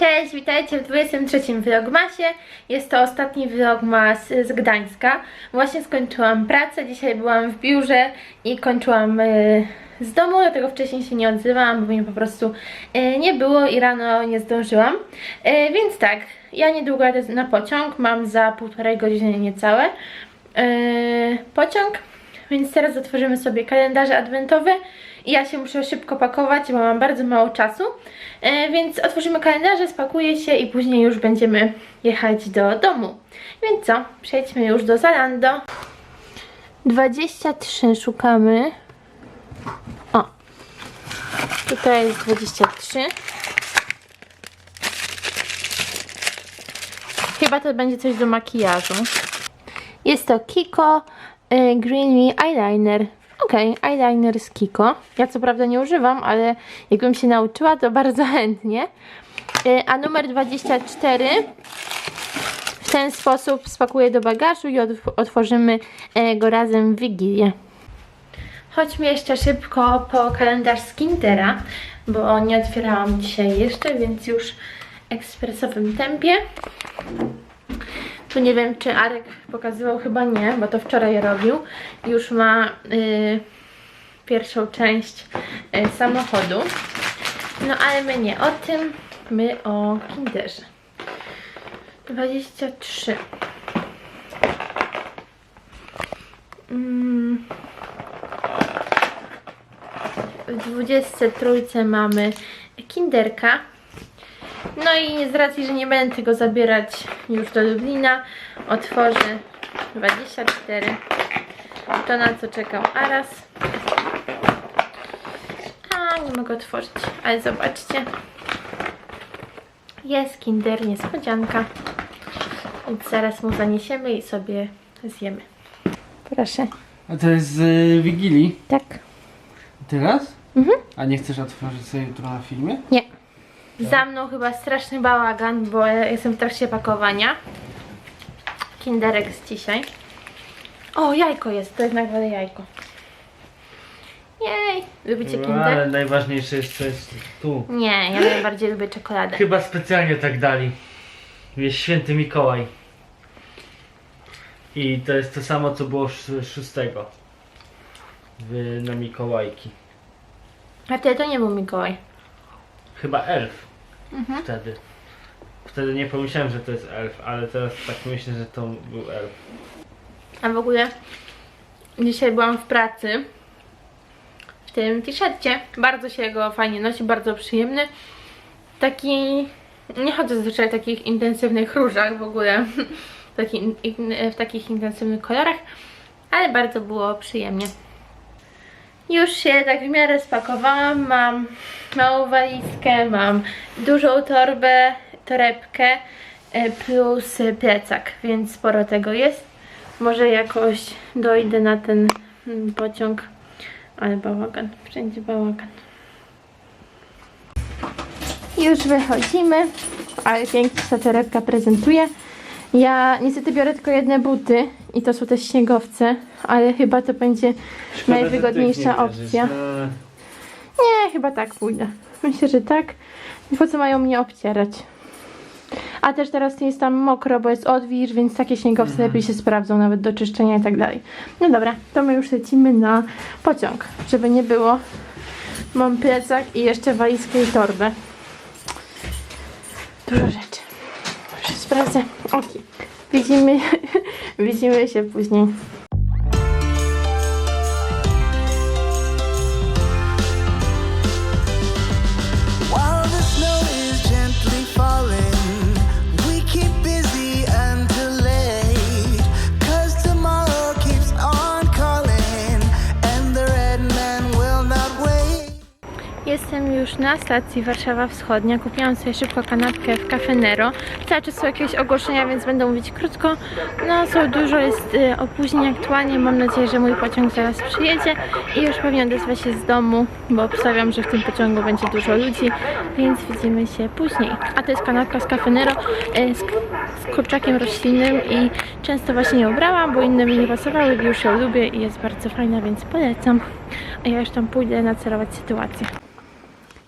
Cześć, witajcie w 23 vlogmasie. Jest to ostatni vlogmas z Gdańska. Właśnie skończyłam pracę, dzisiaj byłam w biurze i kończyłam y, z domu, dlatego wcześniej się nie odzywałam, bo mnie po prostu y, nie było i rano nie zdążyłam. Y, więc tak, ja niedługo jadę na pociąg, mam za półtorej godziny niecałe pociąg, więc teraz otworzymy sobie kalendarze adwentowe ja się muszę szybko pakować, bo mam bardzo mało czasu. E, więc otworzymy kalendarze, spakuję się i później już będziemy jechać do domu. Więc co? Przejdźmy już do Zalando. 23 szukamy. O. Tutaj jest 23. Chyba to będzie coś do makijażu. Jest to Kiko y, Green Me Eyeliner. Okej, eyeliner z Kiko. Ja co prawda nie używam, ale jakbym się nauczyła, to bardzo chętnie. Y, a numer 24 w ten sposób spakuję do bagażu i otw- otworzymy e, go razem w Wigilię. Chodźmy jeszcze szybko po kalendarz Skintera, bo nie otwierałam dzisiaj jeszcze, więc już ekspresowym tempie. Tu nie wiem, czy Arek pokazywał, chyba nie, bo to wczoraj robił. Już ma y, pierwszą część y, samochodu. No ale my nie o tym, my o Kinderze. 23. Mm. W 23 mamy Kinderka. No i z racji, że nie będę tego zabierać już do Lublina, otworzę 24. To na co czekał Aras. A, nie mogę otworzyć, ale zobaczcie. Jest Kinder niespodzianka. Więc zaraz mu zaniesiemy i sobie zjemy. Proszę. A to jest z y, Wigilii? Tak. Teraz? Mhm. A nie chcesz otworzyć sobie jutro na filmie? Nie. Za mną chyba straszny bałagan, bo ja jestem w trakcie pakowania. Kinderek z dzisiaj. O, jajko jest, to jest nagroda jajko. Jej, lubicie No, kinder? ale najważniejsze jest co jest tu. Nie, ja najbardziej lubię czekoladę. Chyba specjalnie tak dali. Jest święty Mikołaj. I to jest to samo co było sz- szóstego. W, na Mikołajki. A ty to nie był Mikołaj. Chyba elf. Mhm. Wtedy. Wtedy nie pomyślałem, że to jest elf, ale teraz tak myślę, że to był elf. A w ogóle dzisiaj byłam w pracy w tym t-shircie. Bardzo się go fajnie nosi, bardzo przyjemny. Taki, nie chodzę zazwyczaj w takich intensywnych różach w ogóle, w, taki, w takich intensywnych kolorach, ale bardzo było przyjemnie. Już się tak w miarę spakowałam, mam małą walizkę, mam dużą torbę, torebkę e, plus plecak, więc sporo tego jest. Może jakoś dojdę na ten mm, pociąg, ale bałagan, wszędzie bałagan. Już wychodzimy, ale pięknie ta torebka prezentuje. Ja niestety biorę tylko jedne buty i to są te śniegowce, ale chyba to będzie najwygodniejsza opcja. Nie, chyba tak pójdę. Myślę, że tak. Po co mają mnie obcierać? A też teraz nie jest tam mokro, bo jest odwilż, więc takie śniegowce lepiej się sprawdzą nawet do czyszczenia i tak dalej. No dobra, to my już lecimy na pociąg, żeby nie było. Mam plecak i jeszcze walizkę i torbę. Dużo rzeczy. Sprawdzę. Ok. Widzimy, widzimy się później. Jestem już na stacji Warszawa Wschodnia. Kupiłam sobie szybko kanapkę w Cafe Nero. Cały czas są jakieś ogłoszenia, więc będę mówić krótko. No, są dużo, jest y, opóźnień aktualnie. Mam nadzieję, że mój pociąg zaraz przyjedzie i już pewnie odezwę się z domu, bo obstawiam, że w tym pociągu będzie dużo ludzi, więc widzimy się później. A to jest kanapka z Cafe Nero y, z, z kurczakiem roślinnym i często właśnie ją brałam, bo inne mi nie pasowały, już ją lubię i jest bardzo fajna, więc polecam. A ja już tam pójdę nacerować sytuację.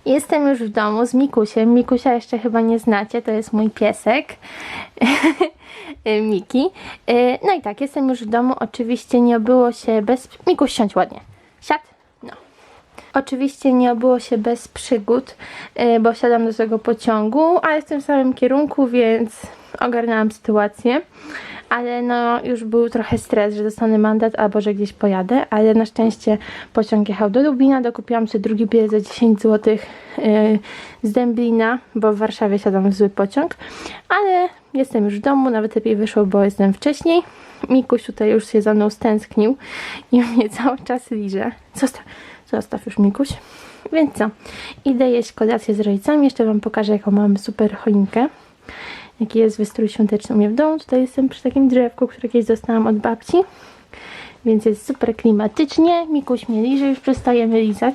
Jestem już w domu z Mikusiem. Mikusia jeszcze chyba nie znacie, to jest mój piesek. Miki. E, No i tak, jestem już w domu. Oczywiście nie obyło się bez... Mikuś, siądź ładnie. Siad? No. Oczywiście nie obyło się bez przygód, e, bo wsiadam do tego pociągu, ale w tym samym kierunku, więc ogarnęłam sytuację. Ale no już był trochę stres, że dostanę mandat albo że gdzieś pojadę, ale na szczęście pociąg jechał do Lublina, dokupiłam sobie drugi bilet za 10 zł z Dęblina, bo w Warszawie siadam w zły pociąg, ale jestem już w domu, nawet lepiej wyszło, bo jestem wcześniej. Mikuś tutaj już się za mną stęsknił i mnie cały czas liże. Zostaw, zostaw już Mikuś. Więc co, idę jeść kolację z rodzicami, jeszcze Wam pokażę jaką mamy super choinkę. Jaki jest wystrój świąteczny u mnie w domu. Tutaj jestem przy takim drzewku, które kiedyś dostałam od babci. Więc jest super klimatycznie. Mikuś mnie liże, już przestajemy lizać.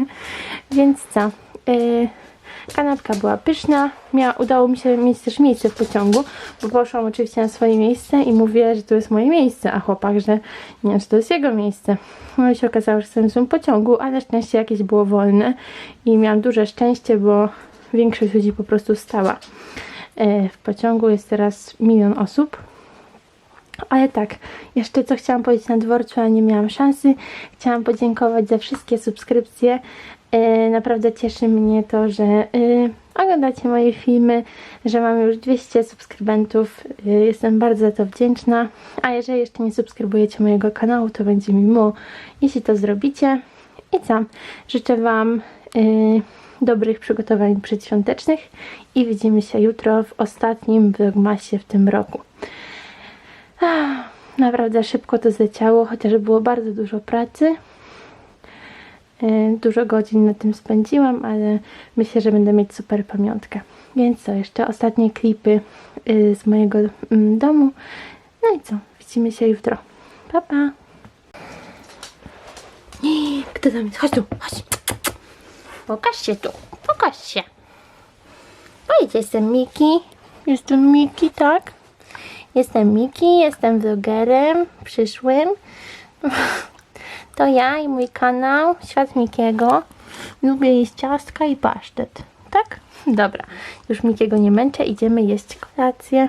Więc co? Yy, kanapka była pyszna. Miała, udało mi się mieć też miejsce w pociągu, bo poszłam oczywiście na swoje miejsce i mówię, że to jest moje miejsce, a chłopak, że nie wiem, czy to jest jego miejsce. No i się okazało, że jestem w złym pociągu, ale szczęście jakieś było wolne i miałam duże szczęście, bo większość ludzi po prostu stała. Yy, w pociągu jest teraz milion osób. Ale tak, jeszcze co chciałam powiedzieć na dworcu, ale nie miałam szansy. Chciałam podziękować za wszystkie subskrypcje. E, naprawdę cieszy mnie to, że e, oglądacie moje filmy, że mam już 200 subskrybentów. E, jestem bardzo za to wdzięczna. A jeżeli jeszcze nie subskrybujecie mojego kanału, to będzie mi miło, jeśli to zrobicie. I co? Życzę Wam e, dobrych przygotowań przedświątecznych i widzimy się jutro w ostatnim vlogmasie w tym roku. Naprawdę szybko to zleciało, chociaż było bardzo dużo pracy. Yy, Dużo godzin na tym spędziłam, ale myślę, że będę mieć super pamiątkę. Więc co, jeszcze ostatnie klipy yy, z mojego mm, domu. No i co, widzimy się jutro. Pa, pa. Kto tam jest? Chodź tu, chodź. Pokaż się tu, pokaż się. Powiedz, jestem Miki. Jestem Miki, tak? Jestem Miki, jestem vlogerem przyszłym. To ja i mój kanał Świat Mikiego. Lubię jeść ciastka i pasztet. Tak? Dobra, już Mikiego nie męczę, idziemy jeść kolację.